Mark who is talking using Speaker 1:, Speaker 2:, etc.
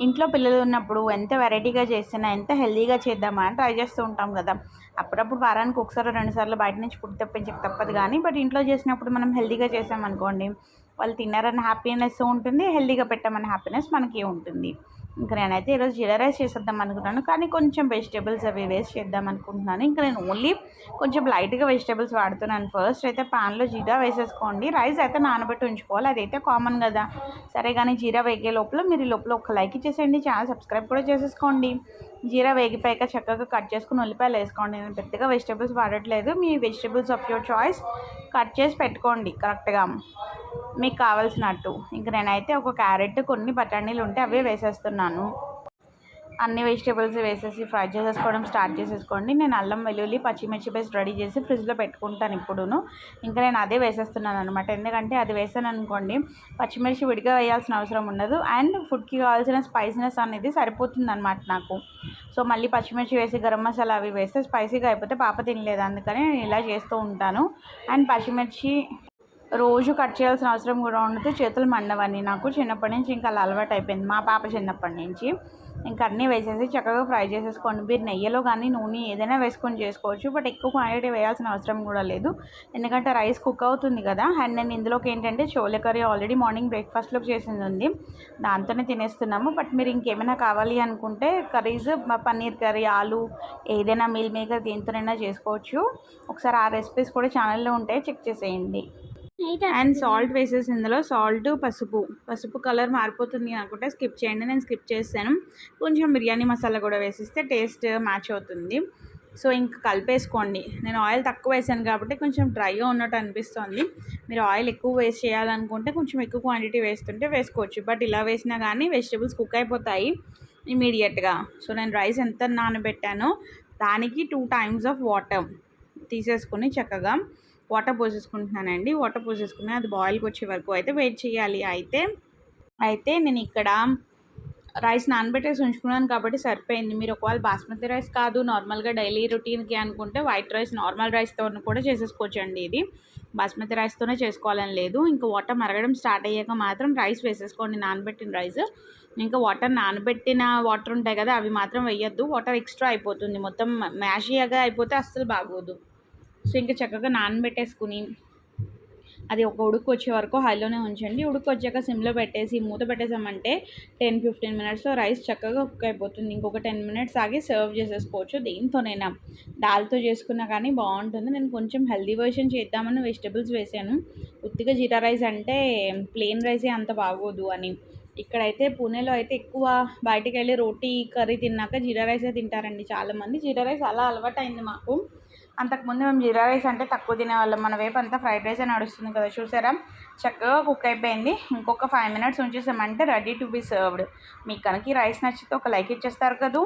Speaker 1: ఇంట్లో పిల్లలు ఉన్నప్పుడు ఎంత వెరైటీగా చేసినా ఎంత హెల్దీగా చేద్దామా అని ట్రై చేస్తూ ఉంటాం కదా. అప్పుడప్పుడు వారానికి ఒకసారి రెండుసార్లు బయట నుంచి ఫుడ్ తెప్పించక తప్పదు కానీ బట్ ఇంట్లో చేసినప్పుడు మనం హెల్దీగా చేసామనుకోండి వాళ్ళు తిన్నారని హ్యాపీనెస్ ఉంటుంది హెల్దీగా పెట్టమని హ్యాపీనెస్ మనకి ఉంటుంది. ఇంకా నేనైతే ఈరోజు జీరా రైస్ చేసేద్దాం అనుకుంటున్నాను కానీ కొంచెం వెజిటేబుల్స్ అవి వేస్ట్ చేద్దాం అనుకుంటున్నాను. ఇంకా నేను ఓన్లీ కొంచెం లైట్గా వెజిటేబుల్స్ వాడుతున్నాను. ఫస్ట్ అయితే పాన్లో జీరా వేసేసుకోండి. రైస్ అయితే నానబెట్టి ఉంచుకోవాలి అదైతే కామన్ కదా. సరే కానీ జీరా వేగే లోపల మీరు ఈ లోపల ఒక లైక్ ఇచ్చేసేయండి ఛానల్ సబ్స్క్రైబ్ కూడా చేసేసుకోండి. జీరా వేగిపోయాక చక్కగా కట్ చేసుకుని ఉల్లిపాయలు వేసుకోండి. నేను పెద్దగా వెజిటేబుల్స్ వాడట్లేదు. మీ vegetables of your choice cut చేసి పెట్టుకోండి కరెక్ట్గా మీకు కావలసినట్టు. ఇంక నేనైతే ఒక క్యారెట్ కొన్ని బఠానీలు ఉంటే అవే వేసేస్తున్నాను. అన్ని వెజిటేబుల్స్ వేసేసి ఫ్రై చేసేసుకోవడం స్టార్ట్ చేసేసుకోండి. నేను అల్లం వెల్లుల్లి పచ్చిమిర్చి పేస్ట్ రెడీ చేసి ఫ్రిడ్జ్లో పెట్టుకుంటాను ఇప్పుడును. ఇంకా నేను అదే వేసేస్తున్నాను అనమాట ఎందుకంటే అది వేసాను అనుకోండి పచ్చిమిర్చి విడిగా వేయాల్సిన అవసరం ఉండదు. అండ్ ఫుడ్కి కావాల్సిన స్పైసీనెస్ అనేది సరిపోతుంది అనమాట నాకు. సో మళ్ళీ పచ్చిమిర్చి వేసి గరం మసాలా అవి వేస్తే స్పైసీగా అయిపోతే పాప తినలేదు. అందుకని నేను ఇలా చేస్తూ ఉంటాను. అండ్ పచ్చిమిర్చి రోజు కట్ చేయాల్సిన అవసరం కూడా ఉండదు. చేతులు మండవని నాకు. చిన్నప్పటి నుంచి ఇంకా అలా అలవాటు అయిపోయింది. మా పాప చిన్నప్పటి నుంచి ఇంకా అన్నీ వేసేసి చక్కగా ఫ్రై చేసేసుకోండి. మీరు నెయ్యిలో కానీ నూనె ఏదైనా వేసుకొని చేసుకోవచ్చు. బట్ ఎక్కువ క్వాంటిటీ వేయాల్సిన అవసరం కూడా లేదు. ఎందుకంటే రైస్ కుక్ అవుతుంది కదా. అండ్ నేను ఇందులోకి ఏంటంటే చోలే కర్రీ ఆల్రెడీ మార్నింగ్ బ్రేక్ఫాస్ట్లోకి చేసింది ఉంది దాంతోనే తినేస్తున్నాము. బట్ మీరు ఇంకేమైనా కావాలి అనుకుంటే కర్రీస్ పన్నీర్ కర్రీ ఆలు ఏదైనా మీల్ మేకర్ దేంతోనైనా చేసుకోవచ్చు. ఒకసారి ఆ రెసిపీస్ కూడా ఛానల్లో ఉంటే చెక్ చేసేయండి. అండ్ సాల్ట్ వేసేసి ఇందులో సాల్ట్ పసుపు. పసుపు కలర్ మారిపోతుంది అనుకుంటే స్కిప్ చేయండి నేను స్కిప్ చేస్తాను. కొంచెం బిర్యానీ మసాలా కూడా వేసిస్తే టేస్ట్ మ్యాచ్ అవుతుంది. సో ఇంక కలిపేసుకోండి. నేను ఆయిల్ తక్కువ వేసాను కాబట్టి కొంచెం డ్రైగా ఉన్నట్టు అనిపిస్తుంది. మీరు ఆయిల్ ఎక్కువ వేస్ట్ చేయాలనుకుంటే కొంచెం ఎక్కువ క్వాంటిటీ వేస్తుంటే వేసుకోవచ్చు. బట్ ఇలా వేసినా కానీ వెజిటేబుల్స్ కుక్ అయిపోతాయి ఇమీడియట్గా సో నేను రైస్ ఎంత నానబెట్టానో దానికి టూ టైమ్స్ ఆఫ్ వాటర్ తీసేసుకొని చక్కగా వాటర్ పోసేసుకుంటున్నానండి. వాటర్ పోసేసుకుని అది బాయిల్కి వచ్చే వరకు అయితే వెయిట్ చేయాలి. అయితే అయితే నేను ఇక్కడ రైస్ నానబెట్టేసి ఉంచుకున్నాను కాబట్టి సరిపోయింది. మీరు ఒకవేళ బాస్మతి రైస్ కాదు నార్మల్గా డైలీ రొటీన్కి అనుకుంటే వైట్ రైస్ నార్మల్ రైస్తో కూడా చేసేసుకోవచ్చండి ఇది. బాస్మతి రైస్తోనే చేసుకోవాలని లేదు. ఇంకా వాటర్ మరగడం స్టార్ట్ అయ్యాక మాత్రం రైస్ వేసేసుకోండి నానబెట్టిన రైస్. ఇంకా వాటర్ నానబెట్టిన వాటర్ ఉంటాయి కదా అవి మాత్రం వేయద్దు. వాటర్ ఎక్స్ట్రా అయిపోతుంది. మొత్తం మ్యాషియాగా అయిపోతే అస్సలు బాగోదు. సో ఇంకా చక్కగా నానబెట్టేసుకుని అది ఒక ఉడుకు వచ్చే వరకు హైలోనే ఉంచండి. ఉడుకు వచ్చాక సిమ్లో పెట్టేసి మూత పెట్టేసామంటే టెన్ ఫిఫ్టీన్ మినిట్స్లో రైస్ చక్కగా కుక్ అయిపోతుంది. ఇంకొక టెన్ మినిట్స్ ఆగి సర్వ్ చేసేసుకోవచ్చు దేంతోనైనా. దాల్తో చేసుకున్నా కానీ బాగుంటుంది. నేను కొంచెం హెల్దీ వర్షన్ చేద్దామని వెజిటబుల్స్ వేసాను. ఉత్తిగా జీరా రైస్ అంటే ప్లెయిన్ రైసే అంత బాగోదు అని. ఇక్కడైతే పూణేలో అయితే ఎక్కువ బయటికి వెళ్ళి రోటీ కర్రీ తిన్నాక జీరా రైసే తింటారండి చాలామంది. జీరా రైస్ అలా అలవాటు అయింది మాకు. అంతకుముందు మేము జీరా రైస్ అంటే తక్కువ తినేవాళ్ళం. మన వైపు అంతా ఫ్రైడ్ రైస్ అని నడుస్తుంది కదా చూసారా? చక్కగా కుక్ అయిపోయింది. ఇంకొక ఫైవ్ మినిట్స్ ఉంచేసామంటే రెడీ టు బి సర్వ్డ్ మీకు కనుక రైస్ నచ్చితే ఒక లైక్ ఇచ్చేస్తారు కదా.